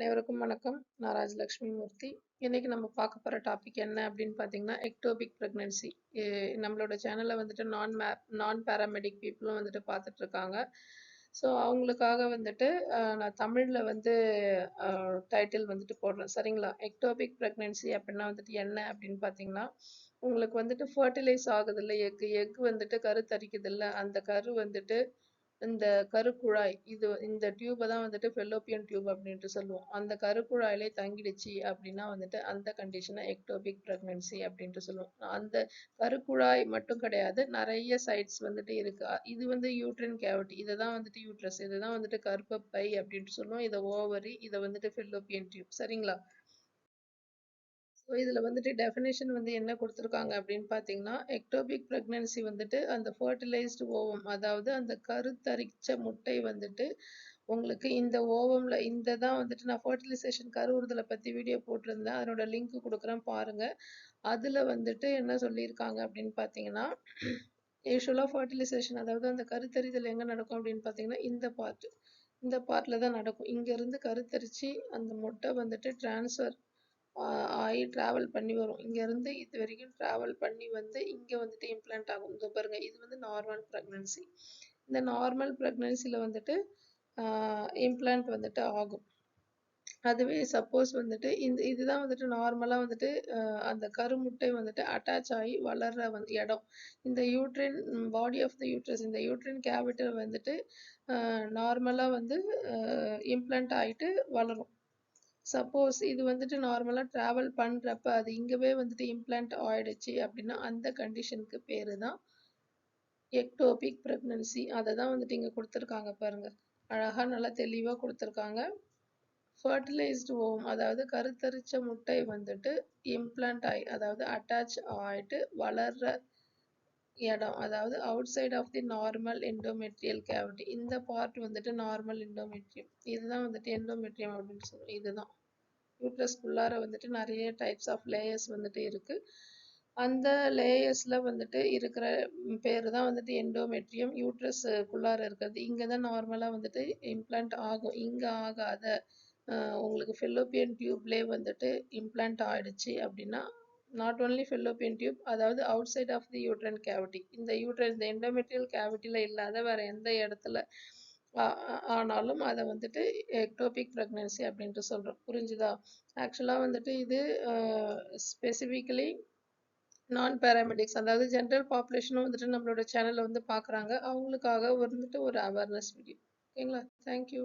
அனைவருக்கும் வணக்கம். நான் ராஜலக்ஷ்மி மூர்த்தி இன்னைக்கு நம்ம பார்க்க போகிற டாபிக் என்ன அப்படின்னு பார்த்தீங்கன்னா எக்டோபிக் ப்ரெக்னென்சி நம்மளோட சேனலை வந்துட்டு நான் மே நான் பேராமெடிக் பீப்புளும் வந்துட்டு பார்த்துட்டு இருக்காங்க. ஸோ அவங்களுக்காக வந்துட்டு நான் தமிழில் வந்து டைட்டில் வந்துட்டு போடுறேன். சரிங்களா? எக்டோபிக் ப்ரெக்னென்சி அப்படின்னா வந்துட்டு என்ன அப்படின்னு பார்த்தீங்கன்னா உங்களுக்கு வந்துட்டு ஃபர்டிலைஸ் ஆகுதில்ல எக் எக் வந்துட்டு கரு தரிக்குது இல்லை அந்த கரு வந்துட்டு இந்த கருக்குழாய் இது இந்த டியூப்பை தான் வந்துட்டு ஃபெல்லோப்பியன் டியூப் அப்படின்ட்டு சொல்லுவோம். அந்த கருக்குழாயிலே தங்கிடுச்சு அப்படின்னா வந்துட்டு அந்த கண்டிஷனை எக்டோபிக் ப்ரெக்னென்சி அப்படின்ட்டு சொல்லுவோம். அந்த கருக்குழாய் மட்டும் கிடையாது நிறைய சைட்ஸ் வந்துட்டு இருக்கு. இது வந்து யூட்ரின் கேவிட்டி இதை தான் வந்துட்டு யூட்ரஸ் இதை தான் வந்துட்டு கருப்பப்பை அப்படின்ட்டு சொல்லுவோம். இதை ஓவரி இதை வந்துட்டு ஃபெல்லோப்பியன் டியூப் சரிங்களா? ஸோ இதில் வந்துட்டு டெஃபினேஷன் வந்து என்ன கொடுத்துருக்காங்க அப்படின்னு பார்த்தீங்கன்னா எக்டோபிக் ப்ரெக்னென்சி வந்துட்டு அந்த ஃபர்டிலைஸ்டு ஓவம் அதாவது அந்த கருத்தரிச்ச முட்டை வந்துட்டு உங்களுக்கு இந்த ஓவமில் இந்த தான் வந்துட்டு நான் ஃபர்டிலைசேஷன் கருவுறுதலை பற்றி வீடியோ போட்டிருந்தேன். அதனோட லிங்க் கொடுக்குறேன் பாருங்கள் அதில் வந்துட்டு என்ன சொல்லியிருக்காங்க அப்படின்னு பார்த்தீங்கன்னா யூஸ்வலாக ஃபர்டிலைசேஷன் அதாவது அந்த கருத்தரிதல் எங்கே நடக்கும் அப்படின்னு பார்த்தீங்கன்னா இந்த பார்ட் இந்த பார்ட்டில் தான் நடக்கும். இங்கேருந்து கருத்தரித்து அந்த முட்டை வந்துட்டு டிரான்ஸ்ஃபர் ஆகி ட்ராவல் பண்ணி வரும். இங்கேருந்து இது வரைக்கும் ட்ராவல் பண்ணி வந்து இங்கே வந்துட்டு இம்ப்ளான்ட் ஆகும். இதோ பாருங்க இது வந்து நார்மல் ப்ரெக்னென்சி இந்த நார்மல் ப்ரெக்னென்சியில் வந்துட்டு இம்ப்ளான்ட் வந்துட்டு ஆகும். அதுவே சப்போஸ் வந்துட்டு இந்த இதுதான் வந்துட்டு நார்மலாக வந்துட்டு அந்த கருமுட்டை வந்துட்டு அட்டாச் ஆகி வளர்ற வந்து இடம். இந்த uterine body of the uterus இந்த யூட்ரின் கேபிட்டல் வந்துட்டு நார்மலாக வந்து இம்ப்ளான்ட் ஆகிட்டு வளரும். சப்போஸ் இது வந்துட்டு நார்மலாக ட்ராவல் பண்ணுறப்ப அது இங்கவே வந்துட்டு இம்ப்ளான்ட் ஆயிடுச்சு அப்படின்னா அந்த கண்டிஷனுக்கு பேர் தான் எக்டோபிக் ப்ரெக்னன்சி அதை தான் வந்துட்டு இங்கே கொடுத்துருக்காங்க பாருங்கள் அழகாக நல்லா தெளிவாக கொடுத்துருக்காங்க. ஃபர்டிலைஸ்டு ஓம் அதாவது கருத்தரிச்ச முட்டை வந்துட்டு இம்ப்ளான்ட் ஆகி அதாவது அட்டாச் ஆகிட்டு வளர்ற இடம் அதாவது outside of the normal endometrial cavity இந்த பார்ட் வந்துட்டு நார்மல் எண்டோமெட்ரியம் இதுதான் வந்துட்டு எண்டோமெட்ரியம் அப்படின்னு சொல்லுவோம் இதுதான். யூட்ரஸ்க்குள்ளார வந்துட்டு நிறைய டைப்ஸ் ஆஃப் லேயர்ஸ் வந்துட்டு இருக்குது அந்த லேயர்ஸில் வந்துட்டு இருக்கிற பேர் தான் வந்துட்டு எண்டோமெட்ரியம் யூட்ரஸ்க்குள்ளார இருக்கிறது. இங்கே தான் நார்மலாக வந்துட்டு இம்ப்ளான்ட் ஆகும். இங்கே ஆகாத உங்களுக்கு ஃபெல்லோப்பியன் டியூப்லேயே வந்துட்டு இம்ப்ளான்ட் ஆகிடுச்சு அப்படின்னா நாட் ஓன்லி ஃபெல்லோப்பியன் டியூப் அதாவது outside of the uterine cavity இந்த யூட்ரன் இந்த எண்டோமெட்ரியல் கேவிட்டியில் இல்லாத வேற எந்த இடத்துல ஆனாலும் அதை வந்துட்டு எக்டோபிக் ப்ரெக்னன்சி அப்படின்ட்டு சொல்கிறோம் புரிஞ்சுதா? ஆக்சுவலாக வந்துட்டு இது ஸ்பெசிஃபிக்கலி நான் பேராமெடிக்ஸ் அதாவது ஜென்ரல் பாப்புலேஷனும் வந்துட்டு நம்மளோட சேனலை வந்து பார்க்குறாங்க அவங்களுக்காக வந்துட்டு ஒரு அவேர்னஸ் வீடியோ ஓகேங்களா? தேங்க்யூ